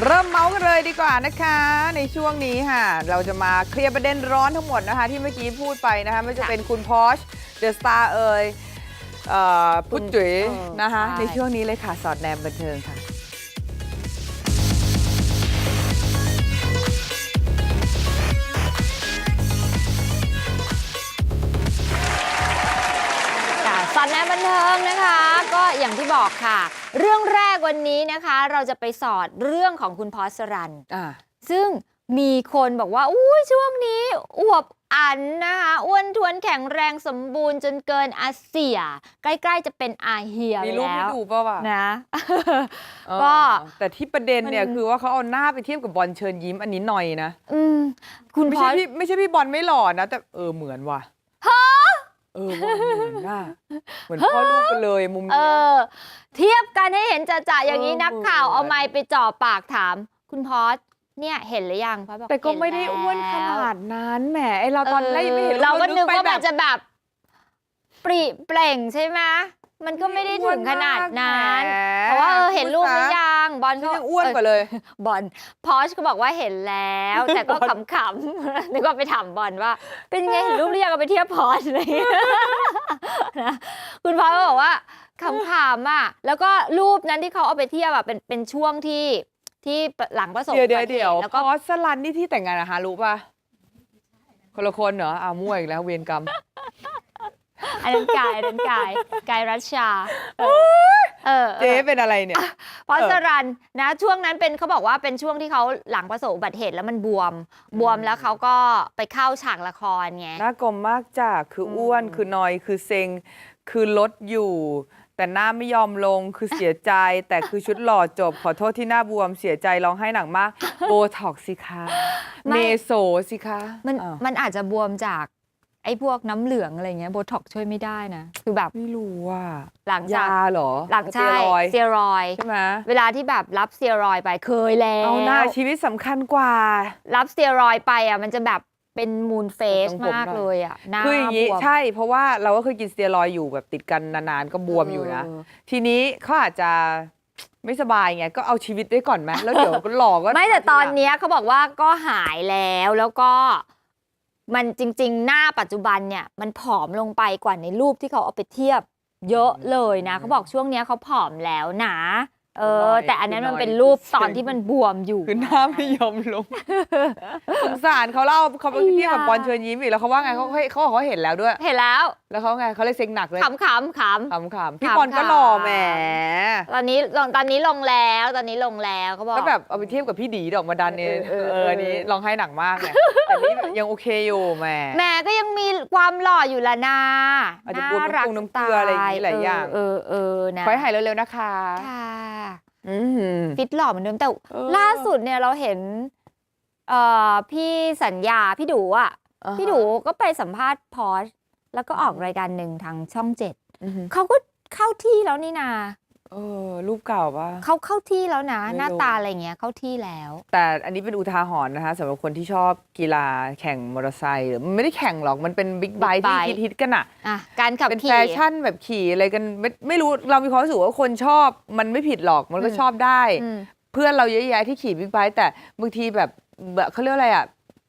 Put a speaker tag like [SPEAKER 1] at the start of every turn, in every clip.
[SPEAKER 1] มาเริ่มเมาส์กันเลยดีกว่านะคะ ในช่วงนี้ค่ะ เราจะมาเคลียร์ประเด็นร้อนทั้งหมดนะคะ ที่เมื่อกี้พูดไปนะคะไม่ว่าจะเป็นคุณพอชเดอะสตาร์เอ่ยเอ่อพุทธจุ๋ย
[SPEAKER 2] เออ
[SPEAKER 1] นะคะ
[SPEAKER 2] ใช่
[SPEAKER 1] ในช่วงนี้เลยค่ะ สอดแนมบันเทิงค่ะ
[SPEAKER 2] ค่ะ เทิงนะคะ ก็อย่างที่บอกค่ะ เรื่องแรกวันนี้นะคะ เราจะไปสอดเรื่องของคุณพอสรัน
[SPEAKER 1] อ่า
[SPEAKER 2] ซึ่งมีคนบอกว่าอุ้ยช่วงนี้อวบอันนะคะอ้วนท้วนแข็งแรงสมบูรณ์จนเกินอาเซีย ใกล้ๆจะเป็นอาเฮีย
[SPEAKER 1] มีรูป
[SPEAKER 2] แล้
[SPEAKER 1] ให้
[SPEAKER 2] ว
[SPEAKER 1] ดูป่าวะ
[SPEAKER 2] นะ
[SPEAKER 1] เออ
[SPEAKER 2] ก็
[SPEAKER 1] แต่ที่ประเด็นเนี่ย
[SPEAKER 2] มัน
[SPEAKER 1] คือว่าเขาเอาหน้าไปเทียบกับบอลเชิญยิ้มอันนี้หน่อยนะ
[SPEAKER 2] อืมคุณ
[SPEAKER 1] ไม่
[SPEAKER 2] พอ
[SPEAKER 1] ใช่
[SPEAKER 2] ส
[SPEAKER 1] พี่ไม่ใช่พี่บอลไม่หล่อนะ แต่เออเหมือนว่ะ เออว่าเหมือนน่ะเหมือนพ่อลูกกันเลยมุม
[SPEAKER 2] เอ
[SPEAKER 1] เนี้ย
[SPEAKER 2] อ เทียบกันให้เห็นจะๆอย่างนี้
[SPEAKER 1] เออ
[SPEAKER 2] นักข่าว
[SPEAKER 1] เหมือน
[SPEAKER 2] เอาไมค์ไปจ่อปากถาม คุณพอสเนี่ยเห็นหรือยังพอสบอก
[SPEAKER 1] แต่ก็
[SPEAKER 2] เห็
[SPEAKER 1] ไม่ได้อ้วนข
[SPEAKER 2] แล้ว
[SPEAKER 1] นาดนั้นแหมไอเราตอนแรกยังไม่เห็น
[SPEAKER 2] เราก็นึก
[SPEAKER 1] ไป
[SPEAKER 2] ว่า
[SPEAKER 1] แบ
[SPEAKER 2] มัน
[SPEAKER 1] บ
[SPEAKER 2] จะแบบปริเปล่งใช่ไหม มันก็ไม่ได้ถึงขนาดนั้น
[SPEAKER 1] แหม
[SPEAKER 2] เพราะว่าเออเห็นรูปหรือยังบอล
[SPEAKER 1] ฉัน
[SPEAKER 2] เขา
[SPEAKER 1] ยังอ้วนกว่าเลย
[SPEAKER 2] บอลพอชก็บอกว่าเห็นแล้ว แต่ก็ขำๆนึกว่าไปถามบอลว่า เป็นยังไงเห็นรูปหรือยังเอาไปเทียบพอชอะไรอย่างเงี้ยนะคุณพอชก็บอกว่าขำๆอะแล้วก็รูปนั้นที่เขาเอาไปเทียบอะเป็นเป็นช่วงที่ที่หลังประสบ
[SPEAKER 1] เดี๋ยวเดี๋ยว
[SPEAKER 2] อุบัติหตุ
[SPEAKER 1] เดี๋ยว
[SPEAKER 2] แล้ว
[SPEAKER 1] พ
[SPEAKER 2] ก็
[SPEAKER 1] อสลันนี่ที่แต่งงานอะฮารู้ป่ะคนละคนเหรออ้าวมั่วอีกแล้วเวรกรรม
[SPEAKER 2] อันนั้นกายอันนั้นกายกายรัชชา เออเออ
[SPEAKER 1] เจ๊เป็นอะไรเนี่ย
[SPEAKER 2] พอสรันนะช่วงนั้นเป็นเขาบอกว่าเป็นช่วงที่เขาหลังประสบอุบัติเหตุแล้วมันบวม บวมแล้วเขาก็ไปเข้าฉากละครไง
[SPEAKER 1] น่ากลมมากจ้ะคืออ
[SPEAKER 2] ม
[SPEAKER 1] อ้วนคือนอยคือเซ็งคือลดอยู่ แต่หน้าไม่ยอมลงคือเสียใจ แต่คือชุดหล่อจบ ขอโทษที่หน้าบวมเสียใจร้องไห้หนักมาก โบท็อกสิคะเมโซสิคะ
[SPEAKER 2] มัน
[SPEAKER 1] อ้าว
[SPEAKER 2] มันอาจจะบวมจาก ไอ้พวกน้ำเหลืองอะไรเงี้ยโบท็อกช่วยไม่ได้นะ คือแบบ
[SPEAKER 1] ไม่รู้ว่า
[SPEAKER 2] หลังจาก
[SPEAKER 1] ยาเหรอ
[SPEAKER 2] หลัง
[SPEAKER 1] สเตี
[SPEAKER 2] ใช่
[SPEAKER 1] ยรอยด์
[SPEAKER 2] สเตียรอยด์
[SPEAKER 1] ใช่ไหม
[SPEAKER 2] เวลาที่แบบรับสเตียรอยด์ไปเคยแล้ว
[SPEAKER 1] เอาหน้าชีวิตสำคัญกว่า
[SPEAKER 2] รับสเตียรอยด์ไปอะมันจะแบบเป็นมูนเฟส
[SPEAKER 1] ต้องผม
[SPEAKER 2] มาก
[SPEAKER 1] หน่อย
[SPEAKER 2] เลยอะหน้า
[SPEAKER 1] คืออย่างนี้
[SPEAKER 2] บวม
[SPEAKER 1] ใช่ เพราะว่าเราก็เคยกินสเตียรอยด์อยู่แบบติดกันนานๆก็บวมอยู่นะ
[SPEAKER 2] เออ
[SPEAKER 1] ทีนี้เขาอาจจะไม่สบายไงก็เอาชีวิตได้ก่อนไหมแล้วเดี๋ยวก็หลอกก็
[SPEAKER 2] ไม่แต่ตอนเนี้ยเขาบอกว่าก็หายแล้วแล้วก็ มันจริง ๆ หน้าปัจจุบันเนี่ยมันผอมลงไปกว่าในรูปที่เขาเอาไปเทียบ เยอะเลยนะ เขาบอกช่วงเนี้ยเขาผอมแล้วนะ เออ แต่อันนั้นมันเป็นรูปตอนที่มันบวมอยู่
[SPEAKER 1] คือหน้าไม่ยอมลงสงสารเขาเล่าเขาไปเทียบกับบอลเชิญยิ้มอีกแล้วเขาว่าไงเขาเขาเขาบอกเขาเห็นแล้วด้วย
[SPEAKER 2] เห็นแล้ว
[SPEAKER 1] แล้วเขาไงเขาเลยเซ็งหนักเลย
[SPEAKER 2] ขำขำขำ
[SPEAKER 1] ขำขำพี่
[SPEAKER 2] ขำ
[SPEAKER 1] บอลก็
[SPEAKER 2] ขำ
[SPEAKER 1] หล่อแหม
[SPEAKER 2] ตอนนี้ลงตอนนี้ลงแล้วตอนนี้ลงแล้วเขาบอก
[SPEAKER 1] ก็แบบเอาไปเทียบกับพี่ดีดอกมาดันเนี่ย
[SPEAKER 2] เออเออ
[SPEAKER 1] เอออันนี้ร้องไห้หนักมากไงแต่นี่แบบยังโอเคอยู่แหม
[SPEAKER 2] แหม่ก็ยังมีความหล่ออยู่ละนา
[SPEAKER 1] อาจจะบวมน้ำปรุงน้ำเกลืออะไรอย่างนี้หลายอย่าง
[SPEAKER 2] เออเออนะ
[SPEAKER 1] ขอให้หายเร็วๆนะคะ
[SPEAKER 2] ค่ะ
[SPEAKER 1] อืม
[SPEAKER 2] ฟิตหล่อเหมือนเดิมแต่
[SPEAKER 1] เออ
[SPEAKER 2] ล่าสุดเนี่ยเราเห็นเอ่อพี่สัญญาพี่ดูอะ
[SPEAKER 1] อ่าฮะ
[SPEAKER 2] พี่ดูก็ไปสัมภาษณ์พอชแล้วก็ออกรายการหนึ่งทางช่องเจ็ด
[SPEAKER 1] อือหือ
[SPEAKER 2] เขาก็เข้าที่แล้วนี่นา
[SPEAKER 1] เออรูปเก่าปะ
[SPEAKER 2] เขาเข้าที่แล้วนะ
[SPEAKER 1] ไม่รู้
[SPEAKER 2] หน้าตาอะไรเงี้ยเข้าที่แล้ว
[SPEAKER 1] แต่อันนี้เป็นอุทาหรณ์นะคะสำหรับคนที่ชอบกีฬาแข่งมอเตอร์ไซค์หรือมันไม่ได้แข่งหรอกมันเป็นบิ๊กไบค์ที่
[SPEAKER 2] Big Bike
[SPEAKER 1] ฮิตๆกันอะ
[SPEAKER 2] อะการขับ
[SPEAKER 1] เป็น
[SPEAKER 2] ขี่
[SPEAKER 1] แฟชั่นแบบขี่อะไรกันไม่ไม่รู้เรามีความรู้สึกว่าคนชอบมันไม่ผิดหรอกมันก็
[SPEAKER 2] อืม
[SPEAKER 1] ชอบได้
[SPEAKER 2] อืม
[SPEAKER 1] เพื่อนเราเยอะแยะที่ขี่บิ๊กไบค์แต่บางทีแบบแบบเขาเรียกว่าอะไรอะ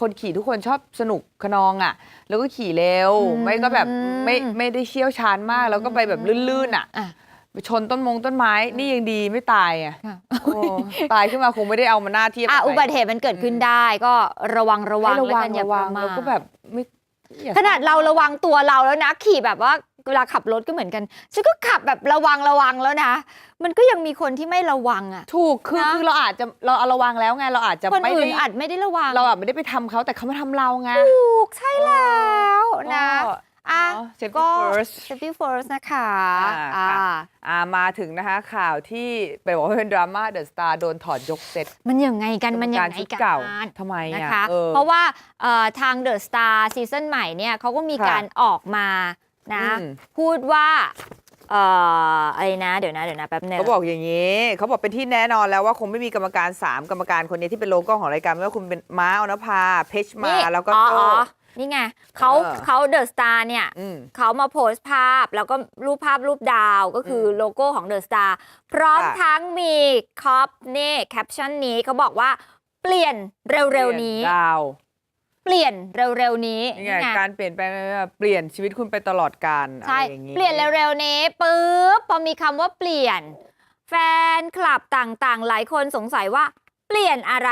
[SPEAKER 1] คนขี่ทุกคนชอบสนุกขนองอะ แล้วก็ขี่เร็ว
[SPEAKER 2] อืม
[SPEAKER 1] ไม่ก็แบบไม่ไม่ได้เชี่ยวชาญมาก แล้วก็ไปแบบลื่นๆอะ
[SPEAKER 2] อะ
[SPEAKER 1] ไปชนต้นมงต้นไม้นี่ยังดีไม่ตายอะ
[SPEAKER 2] ค่ะ
[SPEAKER 1] โอ้ตายขึ้นมาคงไม่ได้เอามาหน้าเทียบ
[SPEAKER 2] อะ
[SPEAKER 1] กับใคร
[SPEAKER 2] อุบัติเหตุมันเกิดขึ้นได้ก็ระวังระวัง
[SPEAKER 1] ให้ระ
[SPEAKER 2] แล้ว
[SPEAKER 1] วั
[SPEAKER 2] กั
[SPEAKER 1] ง
[SPEAKER 2] นอย่า
[SPEAKER 1] ระ
[SPEAKER 2] ป
[SPEAKER 1] วั
[SPEAKER 2] ระ
[SPEAKER 1] ง
[SPEAKER 2] มา
[SPEAKER 1] แล้ว
[SPEAKER 2] ท
[SPEAKER 1] ก็แบบไม่อย่
[SPEAKER 2] ขนาดเราระวังตัวเราแล้วนะ ขี่แบบว่าเวลาขับรถก็เหมือนกันฉันก็ขับแบบระวังระวังแล้วนะ มันก็ยังมีคนที่ไม่ระวังอะ
[SPEAKER 1] ถูกคือ
[SPEAKER 2] นะ
[SPEAKER 1] คือเราอาจจะเราเอาระวังแล้วไงเราอาจจะ
[SPEAKER 2] คน
[SPEAKER 1] ไม่
[SPEAKER 2] อื่น
[SPEAKER 1] ได้
[SPEAKER 2] อาจไม่ได้ระวัง
[SPEAKER 1] เราอาจไม่ได้ไปทำเขาแต่เขามาทำเราไง
[SPEAKER 2] ถูกใช่แล้วนะ
[SPEAKER 1] ก็
[SPEAKER 2] อะ
[SPEAKER 1] เนอะ safety
[SPEAKER 2] ก็
[SPEAKER 1] first
[SPEAKER 2] safety first นะคะ
[SPEAKER 1] อ่า
[SPEAKER 2] อ่า
[SPEAKER 1] ค่ะ อ่ามาถึงนะคะข่าวที่ไปบอกว่าเป็นดราม่าเดอะสตาร์โดนถอดยกเซต
[SPEAKER 2] มันยังไงกัน มันยังไง
[SPEAKER 1] ชุด
[SPEAKER 2] กั
[SPEAKER 1] เก่านทำไม
[SPEAKER 2] นะ
[SPEAKER 1] อะ
[SPEAKER 2] คะ
[SPEAKER 1] ออ
[SPEAKER 2] เพราะว่าเอ่อทางเดอะสตาร์ซีซั่นใหม่เนี่ยเขาก็มี
[SPEAKER 1] ค่ะ
[SPEAKER 2] การออกมานะ
[SPEAKER 1] อืม
[SPEAKER 2] พูดว่าเอ่ออะไรนะ เดี๋ยวนะ เดี๋ยวนะแป๊บนึง
[SPEAKER 1] เขาบอกอย่างนี้ เขาบอกเป็นที่แน่นอนแล้วว่าคงไม่มีกรรมการ 3 กรรมการคนนี้ที่เป็นโลโก้ของรายการไม่ว่าคุณเป็นม้าอนภาเพชรมา
[SPEAKER 2] นี่
[SPEAKER 1] แล้วก็
[SPEAKER 2] อ๋อ
[SPEAKER 1] โจ
[SPEAKER 2] อ๋อ นี่ไงเขา
[SPEAKER 1] เออ
[SPEAKER 2] เขาเดอะสตาร์เนี่ย
[SPEAKER 1] อืม
[SPEAKER 2] เขามาโพสต์ภาพแล้วก็รูปภาพรูปดาวก็คืออ
[SPEAKER 1] ม
[SPEAKER 2] โลโก้ของเดอะสตาร์พร้อม
[SPEAKER 1] ค่ะ
[SPEAKER 2] ทั้งมีคอปนี่แคปชั่นนี้เขาบอกว่าเปลี่ยนเร็วๆนี้
[SPEAKER 1] ดาว
[SPEAKER 2] เปลี่ยนเร็วๆนี้
[SPEAKER 1] นี่ไงการเปลี่ยนแปลงเปลี่ยนชีวิตคุณไปตลอดกาล
[SPEAKER 2] ใช่
[SPEAKER 1] อะไรอย่างงี้
[SPEAKER 2] เปลี่ยนเร็วๆนี้ปุ๊บพอมีคำว่าเปลี่ยน แฟนคลับต่างๆ หลายคนสงสัยว่า เปลี่ยนอะไร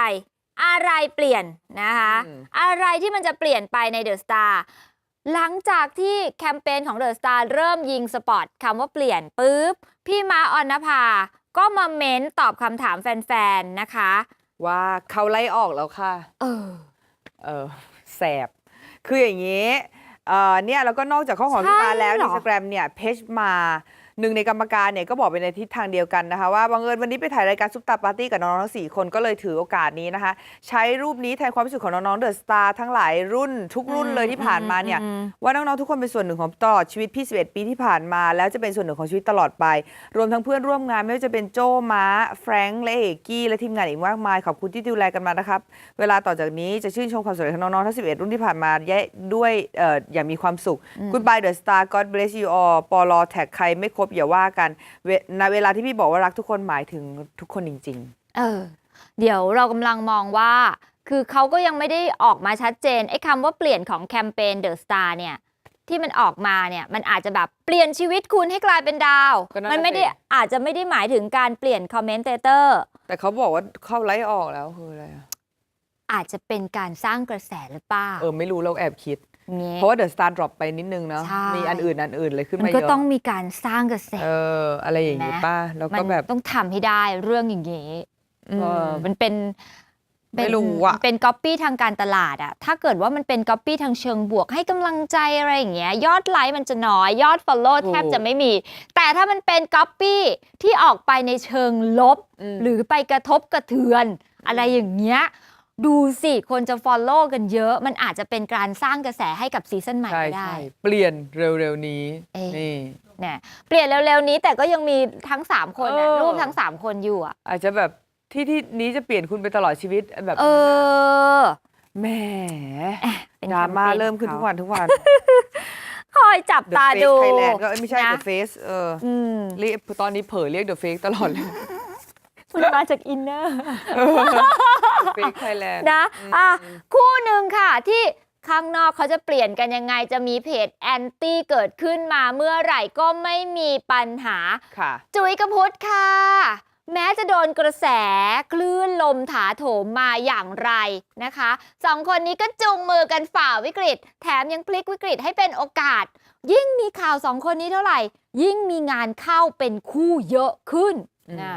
[SPEAKER 2] อะไรเปลี่ยนนะคะ
[SPEAKER 1] อืม
[SPEAKER 2] อะไรที่มันจะเปลี่ยนไปในเดอะสตาร์หลังจากที่แคมเปญของเดอะสตาร์เริ่มยิงสปอตคำว่าเปลี่ยนปุ๊บ พี่มาออนภา ก็มาเม้นตอบคำถามแฟนๆ นะคะ
[SPEAKER 1] ว่าเขาไล่ออกแล้วค่ะ
[SPEAKER 2] เออ
[SPEAKER 1] เออ แสบ คืออย่างนี้ เอ่อเนี่ย แล้วก็นอกจากข้อของพี่
[SPEAKER 2] ใช่
[SPEAKER 1] มาแล้ว
[SPEAKER 2] เหร
[SPEAKER 1] ใน
[SPEAKER 2] อ
[SPEAKER 1] สแกรมเนี่ย เพจมา หนึ่งในกรรมการเนี่ยก็บอกไปในทิศทางเดียวกันนะคะ ว่าบังเอิญวันนี้ไปถ่ายรายการซุปตาปาร์ตี้กับน้องๆทั้งสี่คนก็เลยถือโอกาสนี้นะคะ ใช้รูปนี้แทนความรู้สึกของน้องๆเดอะสตาร์ทั้งหลายรุ่นทุกรุ่นเลยที่ผ่านมาเนี่ย
[SPEAKER 2] อืม
[SPEAKER 1] ว่าน้องๆทุกคนเป็นส่วนหนึ่งของตลอดชีวิตพี่ 11 ปีที่ผ่านมา แล้วจะเป็นส่วนหนึ่งของชีวิตตลอดไป รวมทั้งเพื่อนร่วมงานไม่ว่าจะเป็นโจ้ม้าแฟรงค์และเอกกี้และทีมงานอีกมากมายขอบคุณที่ดูแลกันมานะครับเวลาต่อจากนี้จะชื่นชมความสำเร็จของน้องๆทั้ง 11 รุ่นที่ผ่านมาแยด้วยเอ่ออย่างมีความสุข Goodbye the star God bless you all ปอลอแท็กใครไม่ครบอย่าว่ากันเวณเวลาที่พี่บอกว่ารักทุกคนหมายถึงทุกคนจริง
[SPEAKER 2] เออ เดี๋ยวเรากำลังมองว่า คือเขาก็ยังไม่ได้ออกมาชัดเจนไอ้คำว่าเปลี่ยนของแคมเปญเดอะสตาร์เนี่ย ที่มันออกมาเนี่ย มันอาจจะแบบเปลี่ยนชีวิตคุณให้กลายเป็นดาว
[SPEAKER 1] ก็นั่นน่ะ
[SPEAKER 2] มันไม่ได้
[SPEAKER 1] สิ
[SPEAKER 2] อาจจะไม่ได้หมายถึงการเปลี่ยนคอมเมนเตเตอร์
[SPEAKER 1] ๆ แต่เขาบอกว่าเข้าไล่ออกแล้วคืออะไรอะ
[SPEAKER 2] อาจจะเป็นการสร้างกระแสหรือเปล่า
[SPEAKER 1] เออไม่รู้เราแอบคิด
[SPEAKER 2] งี้
[SPEAKER 1] เพราะว่าเดอะสตาร์ดรอปไปนิดนึงเนาะ
[SPEAKER 2] ใช่
[SPEAKER 1] มีอันอื่นอันอื่นเลยขึ้น
[SPEAKER 2] มัน
[SPEAKER 1] มา
[SPEAKER 2] ก็
[SPEAKER 1] เยอะ
[SPEAKER 2] ต้องมีการสร้างกระแส
[SPEAKER 1] เออ อะไรอย่างงี้
[SPEAKER 2] นะ
[SPEAKER 1] ป้า แล้ว
[SPEAKER 2] มั
[SPEAKER 1] ก็แบบ
[SPEAKER 2] ต้องทำให้ได้เรื่องอย่างนี้
[SPEAKER 1] อืม
[SPEAKER 2] เออมันเป็น
[SPEAKER 1] ไม่รู้อะ
[SPEAKER 2] เป็นก๊อปปี้ทางการตลาดอะถ้าเกิดว่ามันเป็นก๊อปปี้ทางเชิงบวกให้กำลังใจอะไรอย่างเงี้ยยอดไลค์มันจะน้อย ยอด Follow แทบจะไม่มี แต่ถ้ามันเป็นก๊อปปี้ที่ออกไปในเชิงลบ
[SPEAKER 1] ม
[SPEAKER 2] หรือไปกระทบกระเทือนอะไรอย่างเงี้ย ดูสิคนจะ Follow กันเยอะ มันอาจจะเป็นการสร้างกระแสให้กับซีซั่นใหม่
[SPEAKER 1] ใช่
[SPEAKER 2] ก็ได้
[SPEAKER 1] ใช่เปลี่ยนเร็วๆนี้
[SPEAKER 2] เอ๊ะ
[SPEAKER 1] นี่
[SPEAKER 2] เนี่ยเปลี่ยนเร็วๆนี้แต่ก็ยังมีทั้ง 3 คนอะ
[SPEAKER 1] เออ
[SPEAKER 2] รูปทั้ง 3 คนอยู่อะ
[SPEAKER 1] อาจจะแบบที่ที่นี้จะเปลี่ยนคุณไปตลอดชีวิตแบบ
[SPEAKER 2] เออ
[SPEAKER 1] แหม
[SPEAKER 2] เป็น
[SPEAKER 1] ดราม่า
[SPEAKER 2] แคป
[SPEAKER 1] เริ่มขึ้นทุกวันทุกวัน
[SPEAKER 2] คอยจับ
[SPEAKER 1] The
[SPEAKER 2] ตา
[SPEAKER 1] Fake
[SPEAKER 2] ดู
[SPEAKER 1] Thailand ก็เอ้ยไม่ใช่
[SPEAKER 2] นะ
[SPEAKER 1] The Face เออ
[SPEAKER 2] อืม
[SPEAKER 1] เรียกตอนนี้เผยเรียก The Fake ตลอดเลย
[SPEAKER 2] มันมาจากอินเนอร์
[SPEAKER 1] The Fake Thailand
[SPEAKER 2] นะอะคู่หนึ่งค่ะที่ข้างนอกเขาจะเปลี่ยนกันยังไงจะมีเพจแอนตี้เกิดขึ้นมาเมื่อไหร่ก็ไม่มีปัญหา
[SPEAKER 1] ค่ะ
[SPEAKER 2] จุ๋ยกระพุทธค่ะ แม้จะโดนกระแสคลื่นลมถาโถมมาอย่างไรนะคะสองคนนี้ก็จูงมือกันฝ่าวิกฤต แถมยังพลิกวิกฤตให้เป็นโอกาส ยิ่งมีข่าวสองคนนี้เท่าไหร่ ยิ่งมีงานเข้าเป็นคู่เยอะขึ้น
[SPEAKER 1] อืม
[SPEAKER 2] นะ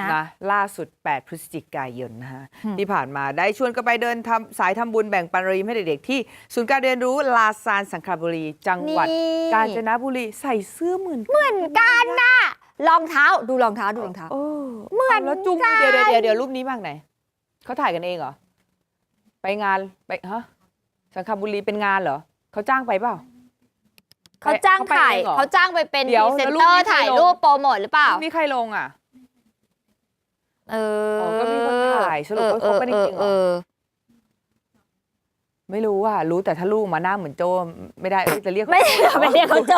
[SPEAKER 2] นะ
[SPEAKER 1] นะล่าสุด 8 พฤศจิกายนนะฮะ
[SPEAKER 2] อืม
[SPEAKER 1] ที่ผ่านมาได้ชวนกันไปเดินทำสายทำบุญแบ่งปันรีมให้เด็กๆที่ ศูนย์การเรียนรู้ลาซานสังขบุรี จังหวัด
[SPEAKER 2] นี่
[SPEAKER 1] กาญจนบุรีใส่เสื้อเหมือน
[SPEAKER 2] เหมือนกันน่ะรองเท้าดูรองเท้าดูรองเท้า
[SPEAKER 1] เออ
[SPEAKER 2] เหมือนา
[SPEAKER 1] แล้วจุง
[SPEAKER 2] กัน
[SPEAKER 1] เดี๋ยวเดี๋ยวเดี๋ยวเดี๋ยวรูปนี้มากไหนเขาถ่ายกันเองเหรอ ไปงานไปฮะสังขบุรีเป็นงานเหรอเขาจ้างไปเปล่า
[SPEAKER 2] เขาจ้าง
[SPEAKER 1] เขาไป
[SPEAKER 2] ถ่าย
[SPEAKER 1] เองเหรอ
[SPEAKER 2] เขาจ้างไปเป็นพ
[SPEAKER 1] เดี๋ยว
[SPEAKER 2] รีเซน
[SPEAKER 1] แล้วรู
[SPEAKER 2] เต
[SPEAKER 1] ป
[SPEAKER 2] อ
[SPEAKER 1] นี้
[SPEAKER 2] ร์
[SPEAKER 1] ใคร
[SPEAKER 2] ถ่าย
[SPEAKER 1] ลง
[SPEAKER 2] รูปโปรโมทหรือเปล่า
[SPEAKER 1] รูปนี้ใครลงอะ
[SPEAKER 2] เออ
[SPEAKER 1] อก็มีคนถ่ายสรุปว่า
[SPEAKER 2] เออ
[SPEAKER 1] เขาไม่ได้จริงเหรอ
[SPEAKER 2] เออ
[SPEAKER 1] ไม่รู้อะรู้แต่ถ้าลูกมาหน้าเหมือนโจไม่ได้เอ้ยจะเรียก
[SPEAKER 2] ไม่ไม่เรียกเขาโจ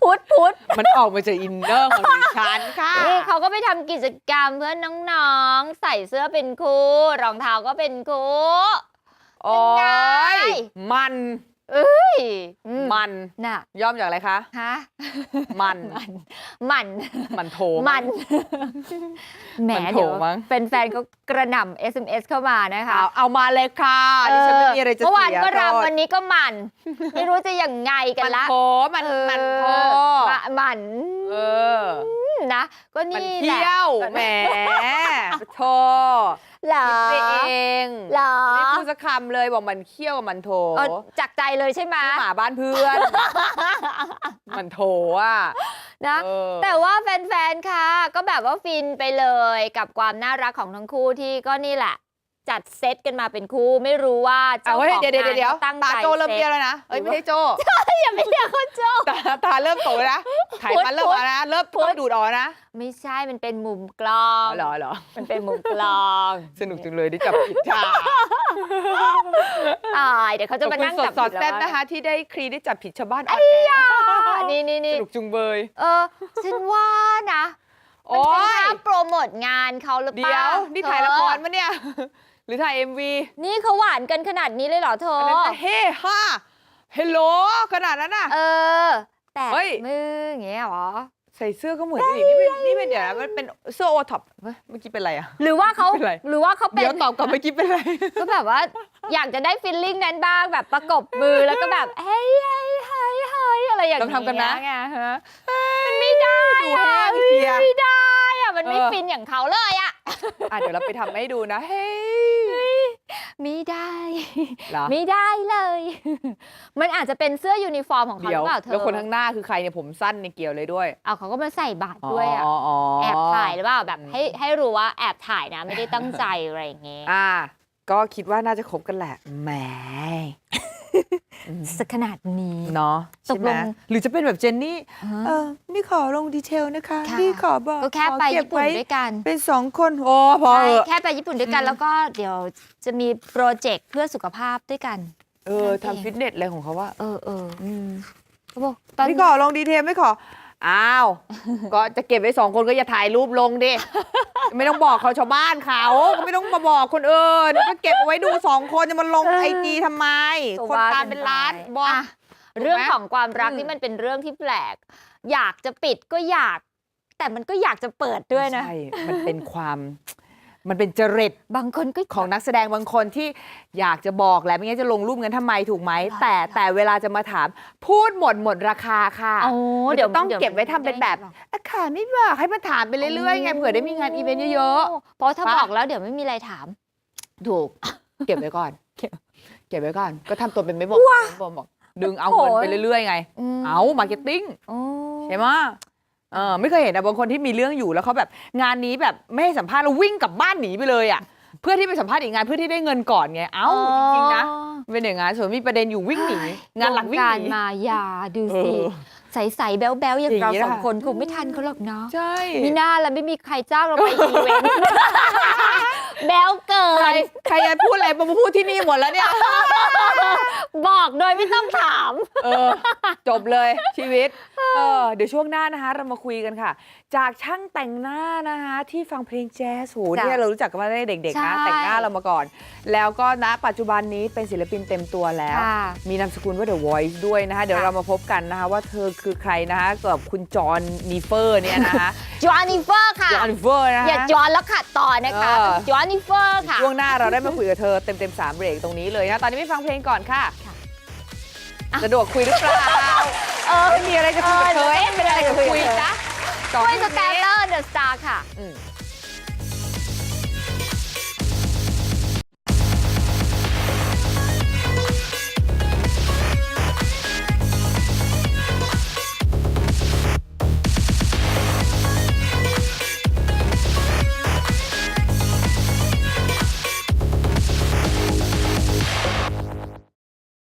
[SPEAKER 2] พุทธพุทธ
[SPEAKER 1] มันออกมาจากอินเนอร์ของดิฉันค่ะ
[SPEAKER 2] นี่เขาก็ไปทำกิจกรรมเพื่อนน้องๆ ใส่เสื้อเป็นคู่รองเท้าก็เป็นคู่
[SPEAKER 1] โอ้
[SPEAKER 2] เป็นไง
[SPEAKER 1] ยมัน
[SPEAKER 2] เอ้ยอืม
[SPEAKER 1] มัน
[SPEAKER 2] น่ะ
[SPEAKER 1] ย่อมจากอะไรคะ
[SPEAKER 2] ฮะ
[SPEAKER 1] มัน
[SPEAKER 2] มัน มัน
[SPEAKER 1] มันโถ
[SPEAKER 2] มันแหม
[SPEAKER 1] มันโถ
[SPEAKER 2] เดี๋ยว
[SPEAKER 1] มั้ง
[SPEAKER 2] เป็นแฟนๆก็กระหน่ำ SMS เข้ามานะคะ
[SPEAKER 1] เอาเอามาเลยค่ะดิฉันไม่มีอะไรจะ
[SPEAKER 2] เมื่อวาน
[SPEAKER 1] เสีย
[SPEAKER 2] ก็
[SPEAKER 1] โทษ
[SPEAKER 2] รำวันนี้ก็มัน ไม่รู้จะยังไงกัน
[SPEAKER 1] มัน
[SPEAKER 2] ละ
[SPEAKER 1] โถมันมันโถ
[SPEAKER 2] เออมะมัน
[SPEAKER 1] เออ
[SPEAKER 2] นะก็
[SPEAKER 1] มัน
[SPEAKER 2] นี่แห
[SPEAKER 1] เที่
[SPEAKER 2] ละ
[SPEAKER 1] ยวแหมโถ
[SPEAKER 2] เหรอ
[SPEAKER 1] คิดไปเอง
[SPEAKER 2] เหรอ
[SPEAKER 1] ไม่พูดสักคำเลยบอกมันเขี้ยวกับมันโถ
[SPEAKER 2] เออจากใจเลยใช่ไหม
[SPEAKER 1] หมาบ้านเพื่อน มันโถอะ
[SPEAKER 2] นะ
[SPEAKER 1] เออ
[SPEAKER 2] แต่ว่าแฟนๆ ค่ะ ก็แบบว่าฟินไปเลยกับความน่ารักของทั้งคู่ที่ก็นี่แหละ จัดเซตกันมาเป็นคู่ไม่รู้ว่า
[SPEAKER 1] เอา
[SPEAKER 2] เจ้า
[SPEAKER 1] เฮ้ย
[SPEAKER 2] ของ
[SPEAKER 1] เดี๋ยวเดี๋ยว
[SPEAKER 2] งาน
[SPEAKER 1] เดี๋ยว
[SPEAKER 2] เขาตั้ง
[SPEAKER 1] ตา
[SPEAKER 2] ใจ
[SPEAKER 1] โจเริ่ม
[SPEAKER 2] เซ
[SPEAKER 1] เบี้ยว
[SPEAKER 2] ต
[SPEAKER 1] แล้วนะเอ้ย
[SPEAKER 2] หรือ
[SPEAKER 1] ไม่
[SPEAKER 2] ว่า
[SPEAKER 1] ใช่โจ
[SPEAKER 2] อย่าไปเรียกเขาโจ
[SPEAKER 1] ตาตาเริ่มโตแล้วนะไขมันเริ่มออกนะเริ่ม
[SPEAKER 2] พุทธ
[SPEAKER 1] ต้องดูดออกนะ
[SPEAKER 2] ไม่ใช่มันเป็นมุมกล้อ
[SPEAKER 1] อ๋
[SPEAKER 2] ง
[SPEAKER 1] อเหรอเหรอ
[SPEAKER 2] มันเป็นมุมกล้อง
[SPEAKER 1] สนุกจังเลยได้จับผิดค่ะ
[SPEAKER 2] ตายเดี๋ยวเขา
[SPEAKER 1] ข
[SPEAKER 2] จะ
[SPEAKER 1] อบ
[SPEAKER 2] มา
[SPEAKER 1] คุณ
[SPEAKER 2] นั่ง
[SPEAKER 1] ส
[SPEAKER 2] จั
[SPEAKER 1] ด
[SPEAKER 2] บ
[SPEAKER 1] สอด
[SPEAKER 2] ผิ
[SPEAKER 1] แซ่บ
[SPEAKER 2] ล้ว
[SPEAKER 1] นะคะ ที่ได้ครีได้จับผิดชาวบ้าน
[SPEAKER 2] ไอ้
[SPEAKER 1] ออนแอร์
[SPEAKER 2] ยานี่นี่
[SPEAKER 1] ส
[SPEAKER 2] นี่
[SPEAKER 1] นุกจุงเบย
[SPEAKER 2] เออฉันว่านะมัน
[SPEAKER 1] โอ้
[SPEAKER 2] เป็น
[SPEAKER 1] ย
[SPEAKER 2] ภาพโปรโมทงานเขาหรือเป
[SPEAKER 1] เดี๋ย
[SPEAKER 2] ล่าว
[SPEAKER 1] นี่ถ่ายละคร
[SPEAKER 2] เธอ
[SPEAKER 1] มะเนี่ย หรือถ่าย MV
[SPEAKER 2] นี่เขาหวานกันขนาดนี้เลยเหรอเธอ
[SPEAKER 1] อันนั้นจะเฮ้ฮ่าเฮลโลขนาดนั้นน่ะ
[SPEAKER 2] เออ แต่
[SPEAKER 1] เฮ้ย
[SPEAKER 2] มืออย่างเงี้ยเหรอ
[SPEAKER 1] ใส่เสื้อก็เหมือนกันอีกนี่เป็นนี่เป็นเดี๋ยวนะมันเป็นเสื้อโอท็อปเฮ้ยเมื่อกี้เป็นอะไรอะ
[SPEAKER 2] หรือว่าเขา
[SPEAKER 1] ไม่เป็นไร
[SPEAKER 2] หรือว่าเขาเป็น
[SPEAKER 1] เดี๋ยวตอบกลับเมื่อกี้เป็นอะไร
[SPEAKER 2] ก็แบบว่าอยากจะได้ฟิลลิ่งนั้นบ้างแบบประกบมือแล้วก็แบบเฮ้ยเฮ้ยเฮ้ยเฮ้ยอะไรอย่าง
[SPEAKER 1] ลอง
[SPEAKER 2] เงี้ย
[SPEAKER 1] ทำกันนะ
[SPEAKER 2] ไงฮะ มันไม่ได้
[SPEAKER 1] ดู
[SPEAKER 2] อะ
[SPEAKER 1] แห้งเชียร์
[SPEAKER 2] ไม่ได้อะมันไม่
[SPEAKER 1] เออ
[SPEAKER 2] ฟินอย่างเขาเลยอะ
[SPEAKER 1] อะเดี๋ยวเราไปทำให้ดูนะ เฮ้ย
[SPEAKER 2] ไม่ได้
[SPEAKER 1] เหรอ
[SPEAKER 2] ไม่ได้เลย มันอาจจะเป็นเสื้อยูนิฟอร์มของเขาห
[SPEAKER 1] เดี๋
[SPEAKER 2] รื
[SPEAKER 1] ยว
[SPEAKER 2] อเปล่าเธอ
[SPEAKER 1] แล้วคนข้างหน้าคือใครเนี่ยผมสั้นในยเกี่ยวเลยด้วย
[SPEAKER 2] เอาเขาก็มาใส่บาตรด้วยอะ
[SPEAKER 1] อ๋ออ๋อ
[SPEAKER 2] แอบถ่ายหรือเปล่าแบบ
[SPEAKER 1] อืม
[SPEAKER 2] ให้ให้รู้ว่าแอบถ่ายนะไม่ได้ตั้งใจอะไรอย่างเงี้ย
[SPEAKER 1] อ่า ก็คิดว่าน่าจะคบกันแหละแหม
[SPEAKER 2] สักขนาดนี้
[SPEAKER 1] เนาะ
[SPEAKER 2] ต
[SPEAKER 1] ใช่
[SPEAKER 2] ก
[SPEAKER 1] ไห
[SPEAKER 2] ล
[SPEAKER 1] ม
[SPEAKER 2] ง
[SPEAKER 1] หรือจะเป็นแบบเจนนี่
[SPEAKER 2] ฮะ
[SPEAKER 1] เออนี่ขอลงดีเทลนะคะ
[SPEAKER 2] ค่ะ
[SPEAKER 1] นี่ขอบอก
[SPEAKER 2] ก็แค่
[SPEAKER 1] ขอ
[SPEAKER 2] ไป
[SPEAKER 1] เก็บ
[SPEAKER 2] ญี่ปุ่น
[SPEAKER 1] ไว้
[SPEAKER 2] ด้วยกัน
[SPEAKER 1] เป็นสองคนโอ้พอ
[SPEAKER 2] ใช่
[SPEAKER 1] เหอะ
[SPEAKER 2] แค่ไปญี่ปุ่นด้วยกัน
[SPEAKER 1] อืม
[SPEAKER 2] แล้วก็เดี๋ยวจะมีโปรเจกต์เพื่อสุขภาพด้วยกัน
[SPEAKER 1] เออ
[SPEAKER 2] นั่นเอง
[SPEAKER 1] ทำฟิตเนสอะไรของเขาว่า
[SPEAKER 2] เออเออ
[SPEAKER 1] อืม
[SPEAKER 2] เขาบอกตอน
[SPEAKER 1] นี่ขอลงดีเทลไม่ขอ อ้าว ก็จะเก็บไว้สองคนก็อย่าถ่ายรูปลงดิ ไม่ต้องบอกเขาชาวบ้านเขาก็ไม่ต้องมาบอกคนอื่นก็เก็บเอาไว้ดูสองคนจะมาลงไอจีทำไม
[SPEAKER 2] ก็
[SPEAKER 1] คน
[SPEAKER 2] ว่
[SPEAKER 1] ตามเป็นล้าน
[SPEAKER 2] ไป
[SPEAKER 1] บอกะ
[SPEAKER 2] เรื่องของความรัก
[SPEAKER 1] อืม
[SPEAKER 2] นี่มันเป็นเรื่องที่แปลก อยากจะปิดก็อยาก แต่มันก็อยากจะเปิดด้วยนะ
[SPEAKER 1] ใช่ มันเป็นความ มันเป็นจริต
[SPEAKER 2] บางคนก็
[SPEAKER 1] ของนักแสดงบางคนที่อยากจะบอกแหละไม่งั้นจะลงรูปงั้นทำไมถูกไหม แต่แต่เวลาจะมาถามพูดหมดหมดราคาค่ะ
[SPEAKER 2] โอ้
[SPEAKER 1] มัน
[SPEAKER 2] เดี๋ยว
[SPEAKER 1] จะต้อง
[SPEAKER 2] ดี๋ย
[SPEAKER 1] เก็บไว้ทำเป็นแบบอาคาไม่บอกให้มันถามไปเรื่อยๆไงเผื่อได้มีงานอีเวนต์เยอะ
[SPEAKER 2] ๆเพราะถ้า
[SPEAKER 1] ปะ
[SPEAKER 2] บอกแล้วเดี๋ยวไม่มีอะไรถาม
[SPEAKER 1] ๆถูก เก็บไว้ก่อน เก็บเก็บไว้ก่อน ก็ทำตัวเป็นไม่บอกบอกบอก ดึงเอาเงินไปเรื่อยๆไง
[SPEAKER 2] ม
[SPEAKER 1] เอามาร์เก็ตติ้ง
[SPEAKER 2] โอ้
[SPEAKER 1] ใช่ไหม เออไม่เคยเห็นนะบางคนที่มีเรื่องอยู่แล้วเขาแบบงานนี้แบบไม่ให้สัมภาษณ์แล้ววิ่งกลับบ้านหนีไปเลยอะเพื่อที่ไปสัมภาษณ์อีกงานเพื่อที่ได้เงินก่อนไง เอ้าจริงๆนะเป็นอย่างนั้นส่วนมีประเด็นอยู่วิ่งหนีงานหลักวิ่ง
[SPEAKER 2] การ
[SPEAKER 1] หนี
[SPEAKER 2] มา ยาดู
[SPEAKER 1] เอ
[SPEAKER 2] สิ
[SPEAKER 1] อ
[SPEAKER 2] ใสๆแบ๊วๆอย่าง
[SPEAKER 1] อย่าง
[SPEAKER 2] เรา
[SPEAKER 1] นี้
[SPEAKER 2] สอง
[SPEAKER 1] ล่ะ
[SPEAKER 2] คนคงไม่ทันเขาหรอกเนาะ
[SPEAKER 1] ใช่
[SPEAKER 2] มีหน้าแล้วไม่มีใครจ้างเราไปอีเวนต์แบ๊วเกิ
[SPEAKER 1] ใคร
[SPEAKER 2] น
[SPEAKER 1] ใครจะพูดอะไรมาพูดที่นี่หมดแล้วเนี่ย
[SPEAKER 2] บอกโดยไม่ต้องถาม
[SPEAKER 1] เออ จบเลยชีวิต เออ เดี๋ยวช่วงหน้านะคะ เรามาคุยกันค่ะ จากช่างแต่งหน้านะคะ ที่ฟังเพลงแจ๊สโห
[SPEAKER 2] จ้ะ
[SPEAKER 1] เนี่ยเรารู้จักกันมาตั้งแต่เด็กๆนะ
[SPEAKER 2] ใช่
[SPEAKER 1] แต่งหน้าเรามาก่อน แล้วก็ณปัจจุบันนี้เป็นศิลปินเต็มตัวแล้ว
[SPEAKER 2] ค่ะ
[SPEAKER 1] มีนามสกุลว่า The Voice ด้วยนะคะ เดี๋ยว
[SPEAKER 2] ค่ะ
[SPEAKER 1] เรามาพบกันนะคะ ว่าเธอคือใครนะคะกับคุณจอห์นนีเฟอร์เนี่ยนะคะ
[SPEAKER 2] จอห์นนิเฟอร์ค่ะ
[SPEAKER 1] จอห์นนีเฟอร์นะ
[SPEAKER 2] อย่า
[SPEAKER 1] คะ
[SPEAKER 2] จอห์นแล้วขัดต่อนะคะ
[SPEAKER 1] เออ
[SPEAKER 2] จอห์นนิเฟอร์ค่ะ
[SPEAKER 1] ช่วงหน้าเราได้มาคุยกับเธอเต็มๆสามเบรกตรงนี้เลยนะตอนนี้ไปฟังเพลงก่อนค่ะ
[SPEAKER 2] ค่ะ
[SPEAKER 1] สะดวกคุยหรือเปล่า
[SPEAKER 2] เออ
[SPEAKER 1] ไม่มีอะไรจะคุยกับเธอ
[SPEAKER 2] เออ
[SPEAKER 1] เอ๊ะไม่ได้อะไรจะคุย
[SPEAKER 2] เออ
[SPEAKER 1] จ้ะ
[SPEAKER 2] ด้วยสแตนเลอร์เดอะสตาร์ค่ะ
[SPEAKER 1] อืม